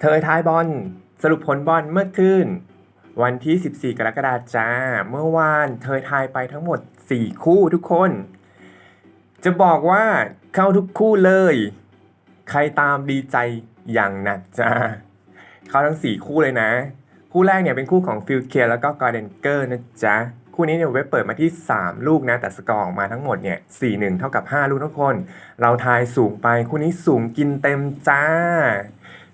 เธอท้ายบอลสรุปผลบอลเมื่อคืนวันที่ 14 กรกฎาคมจ้า เมื่อวานเธอทายไปทั้งหมด 4 คู่ทุกคน จะบอกว่าเข้าทุกคู่เลย ใครตามดีใจอย่างหนักจ้า เข้าทั้ง 4 คู่เลยนะ คู่แรกเนี่ยเป็นคู่ของฟิลเคแล้วก็กอร์เดนเกอร์นะจ๊ะ คู่นี้เนี่ยเว็บเปิดมาที่ 3 ลูกนะ แต่สกอร์ออกมาทั้งหมดเนี่ย4-1 เท่ากับ 5 ลูกทุกคน เราทายสูงไปคู่นี้สูงกินเต็มจ้า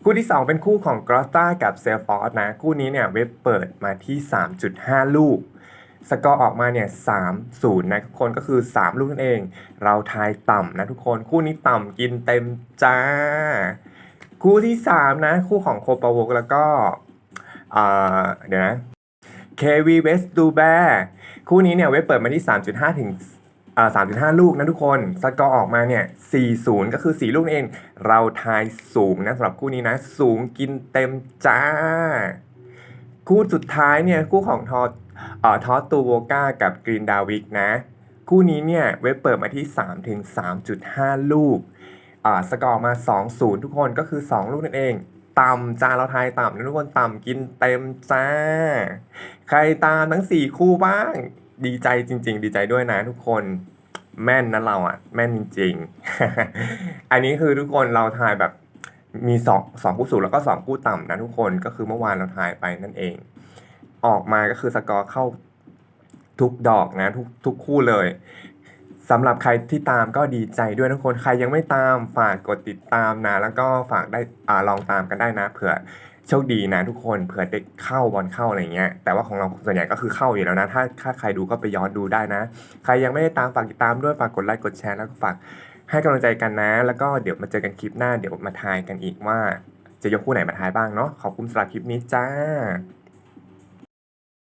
คู่ที่ 2 เป็นคู่ของกรอสตากับเซลฟอร์ดนะ คู่นี้เนี่ยเว็บเปิดมาที่ 3.5 ลูก สกอร์ออกมาเนี่ย3 0นะทุกคนก็คือ 3 ลูกนั่นเอง เราทายต่ำนะทุกคนคู่นี้ต่ำกินเต็มจ้า คู่ที่ 3 นะ คู่ของโคปาวกแล้วก็เดี๋ยวนะ KV West d u b a คู่นี้เนี่ยเว็บเปิดมาที่ 3.5 ถึง อ่า3.5ลูกนะทุกคน สกอร์ออกมาเนี่ย40ก็คือ4ลูกนั่นเอง เราทายสูงนะสำหรับคู่นี้นะ สูงกินเต็มจ้า คู่สุดท้ายเนี่ยคู่ของทอเอ่อทอตูโวกากับกรีนดาวิกนะ คู่นี้เนี่ยเว็บเปิดมาที่3ถึง3.5 ลูกอ่าสกอร์ออกมา 2-0 ทุกคนก็คือ 2 ลูกนั่นเองต่ำจ้าเราทายต่ำนะทุกคนต่ำกินเต็มจ้า ใครตามทั้ง 4 คู่บ้าง ดีใจจริง ๆ ดีใจด้วยนะทุกคนแม่นนะเราอะ แม่นจริงๆ อันนี้คือทุกคนเราทายแบบมีสองสองคู่สูงแล้วก็สองคู่ต่ำนะทุกคนก็คือเมื่อวานเราทายไปนั่นเอง ออกมาก็คือสกอร์เข้าทุกดอกนะ ทุกทุกคู่เลยสำหรับใครที่ตามก็ดีใจด้วยทุกคนใครยังไม่ตามฝากกดติดตามนะ แล้วก็ฝากได้อ่าลองตามกันได้นะเผื่อ โชคดีนะทุกคนเผื่อได้เข้าบอลเข้าอะไรเงี้ยแต่ว่าของเราส่วนใหญ่ก็คือเข้าอยู่แล้วนะถ้าถ้าใครดูก็ไปย้อนดูได้นะ ใครยังไม่ได้ตามฝากติดตามด้วยฝากกดไลค์กดแชร์แล้วก็ฝากให้กำลังใจกันนะ แล้วก็เดี๋ยวมาเจอกันคลิปหน้าเดี๋ยวมาทายกันอีกว่า จะยกคู่ไหนมาทายบ้างเนาะขอบคุณสำหรับคลิปนี้จ้า